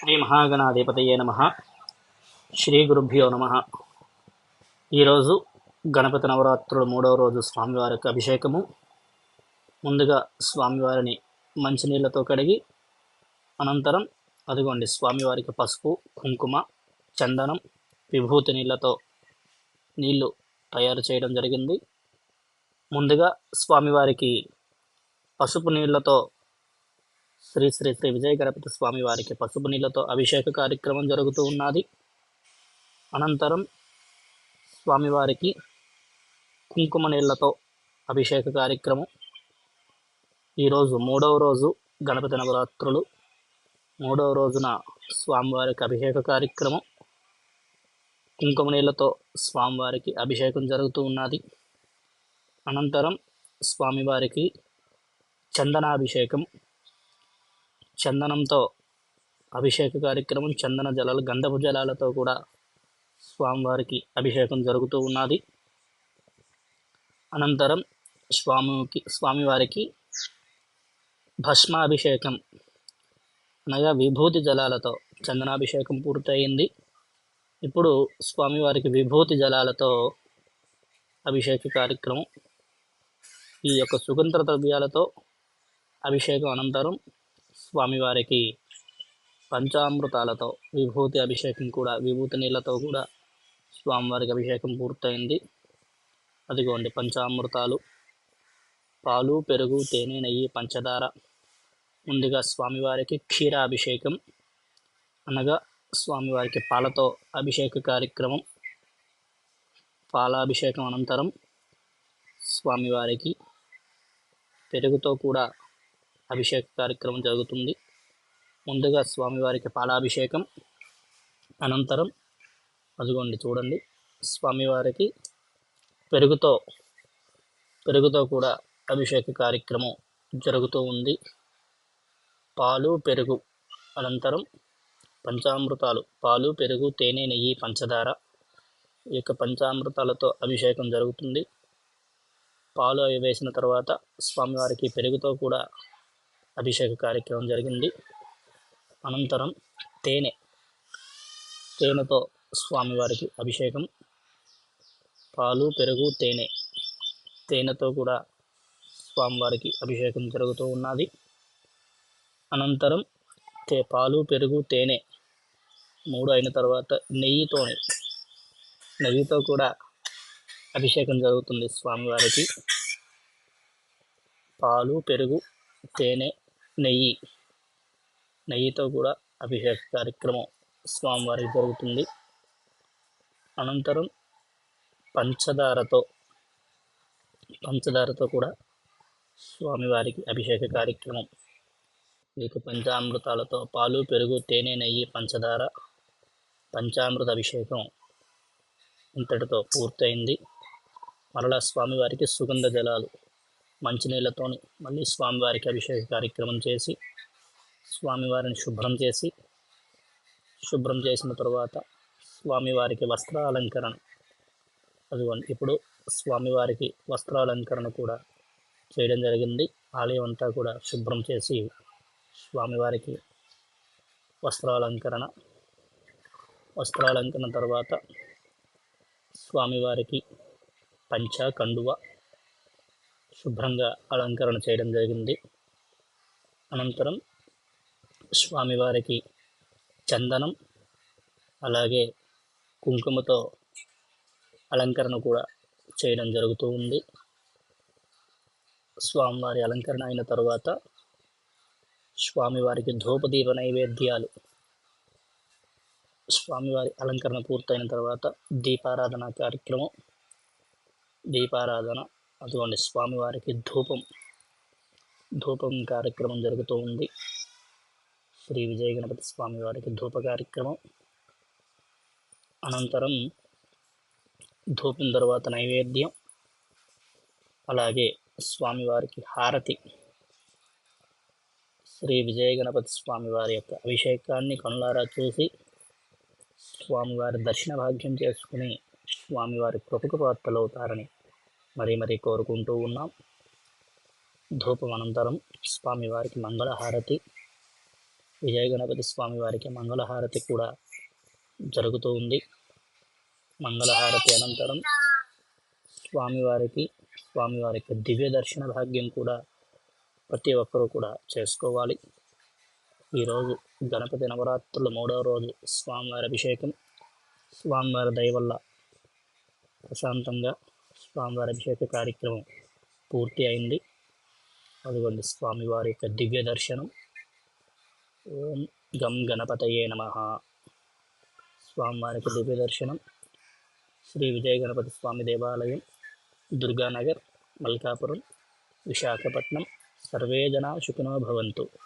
శ్రీ మహాగణాధిపతయే నమ. శ్రీ గురుభ్యో నమ. ఈరోజు గణపతి నవరాత్రులు మూడవ రోజు స్వామివారికి అభిషేకము. ముందుగా స్వామివారిని మంచినీళ్ళతో కడిగి అనంతరం అదిగోండి స్వామివారికి పసుపు కుంకుమ చందనం విభూతి నీళ్ళతో నీళ్ళు తయారు చేయడం జరిగింది. ముందుగా స్వామివారికి పసుపు నీళ్ళతో శ్రీ శ్రీ శ్రీ విజయ గణపతి స్వామి వారికి పసుపు నీళ్ళతో అభిషేక కార్యక్రమం జరుగుతూ ఉన్నది. అనంతరం స్వామివారికి కుంకుమ నీళ్ళతో అభిషేక కార్యక్రమం. ఈరోజు మూడవ రోజు గణపతి నవరాత్రులు. మూడవ రోజున స్వామివారికి అభిషేక కార్యక్రమం. కుంకుమ నీళ్ళతో స్వామివారికి అభిషేకం జరుగుతూ ఉన్నది. అనంతరం స్వామివారికి చందనాభిషేకం. చందనంతో అభిషేక కార్యక్రమం చందన జలాలు గంధపు జలాలతో కూడా స్వామివారికి అభిషేకం జరుగుతూ ఉన్నది. అనంతరం స్వామికి స్వామివారికి భస్మాభిషేకం అనగా విభూతి జలాలతో చందనాభిషేకం పూర్తయింది. ఇప్పుడు స్వామివారికి విభూతి జలాలతో అభిషేక కార్యక్రమం ఈ యొక్క సుగంధ ద్రవ్యాలతో అభిషేకం అనంతరం స్వామివారికి పంచామృతాలతో విభూతి అభిషేకం కూడా విభూతి నీళ్ళతో కూడా స్వామివారికి అభిషేకం పూర్తయింది. అదిగోండి పంచామృతాలు. పాలు పెరుగు తేనె నెయ్యి పంచదార. ముందుగా స్వామివారికి క్షీరాభిషేకం. అనగా స్వామివారికి పాలతో అభిషేక కార్యక్రమం. పాలాభిషేకం అనంతరం స్వామివారికి పెరుగుతో కూడా అభిషేక కార్యక్రమం జరుగుతుంది. ముందుగా స్వామివారికి పాలాభిషేకం. అనంతరం అదిగోండి చూడండి స్వామివారికి పెరుగుతో పెరుగుతో కూడా అభిషేక కార్యక్రమం జరుగుతూ ఉంది. పాలు పెరుగు అనంతరం పంచామృతాలు. పాలు పెరుగు తేనె నెయ్యి పంచదార ఈ యొక్క పంచామృతాలతో అభిషేకం జరుగుతుంది. పాలు అవి వేసిన తర్వాత స్వామివారికి పెరుగుతో కూడా అభిషేక కార్యక్రమం జరిగింది. అనంతరం తేనె తేనెతో స్వామివారికి అభిషేకం. పాలు పెరుగు తేనె తేనెతో కూడా స్వామివారికి అభిషేకం జరుగుతూ ఉన్నది. అనంతరం తే పాలు పెరుగు తేనె మూడు అయిన తర్వాత నెయ్యితోనే నెయ్యితో కూడా అభిషేకం జరుగుతుంది స్వామివారికి. పాలు పెరుగు తేనె నెయ్యి నెయ్యితో కూడా అభిషేక కార్యక్రమం స్వామివారికి జరుగుతుంది. అనంతరం పంచదారతో పంచదారతో కూడా స్వామివారికి అభిషేక కార్యక్రమం. మీకు పంచామృతాలతో పాలు పెరుగు తేనె నెయ్యి పంచదార పంచామృత అభిషేకం ఇంతటితో పూర్తయింది. మరలా స్వామివారికి సుగంధ జలాలు మంచినీళ్ళతోని మళ్ళీ స్వామివారికి అభిషేక కార్యక్రమం చేసి స్వామివారిని శుభ్రం చేసి శుభ్రం చేసిన తర్వాత స్వామివారికి వస్త్రాలంకరణ. అదిగోండి ఇప్పుడు స్వామివారికి వస్త్రాలంకరణ కూడా చేయడం జరిగింది. ఆలయం అంతా కూడా శుభ్రం చేసి స్వామివారికి వస్త్రాలంకరణ. వస్త్రాలంకరణ తర్వాత స్వామివారికి పంచ కండువ శుభ్రంగా అలంకరణ చేయడం జరిగింది. అనంతరం స్వామివారికి చందనం అలాగే కుంకుమతో అలంకరణ కూడా చేయడం జరుగుతూ ఉంది. స్వామివారి అలంకరణ అయిన తర్వాత స్వామివారికి ధూపదీప నైవేద్యాలు స్వామివారి అలంకరణ పూర్తయిన తర్వాత దీపారాధన కార్యక్రమం దీపారాధన అటువంటి స్వామివారికి ధూపం. ధూపం కార్యక్రమం జరుగుతూ ఉంది. శ్రీ విజయ గణపతి స్వామివారికి ధూప కార్యక్రమం. అనంతరం ధూపం తర్వాత నైవేద్యం. అలాగే స్వామివారికి హారతి. శ్రీ విజయ గణపతి స్వామివారి యొక్క అభిషేకాన్ని కనులారా చూసి స్వామివారి దర్శన భాగ్యం చేసుకుని స్వామివారి కృపకు పాత్రలవుతారని మరీ మరీ కోరుకుంటూ ఉన్నాం. ధూపం అనంతరం స్వామివారికి మంగళహారతి. విజయ గణపతి స్వామివారికి మంగళహారతి కూడా జరుగుతూ ఉంది. మంగళహారతి అనంతరం స్వామివారికి స్వామివారి యొక్క దివ్య దర్శన భాగ్యం కూడా ప్రతి ఒక్కరూ కూడా చేసుకోవాలి. ఈరోజు గణపతి నవరాత్రుల మూడవ రోజు స్వామివారి అభిషేకం. స్వామివారి దయ వల్ల ప్రశాంతంగా స్వామివారి అభిషేక కార్యక్రమం పూర్తి అయింది. అదిగోండి స్వామివారి యొక్క దివ్య దర్శనం. ఓం గం గణపతయే నమ. స్వామివారి యొక్క దివ్య దర్శనం. శ్రీ విజయ గణపతి స్వామి దేవాలయం దుర్గానగర్ మల్కాపురం విశాఖపట్నం. సర్వే జనా సుఖినో భవంతు.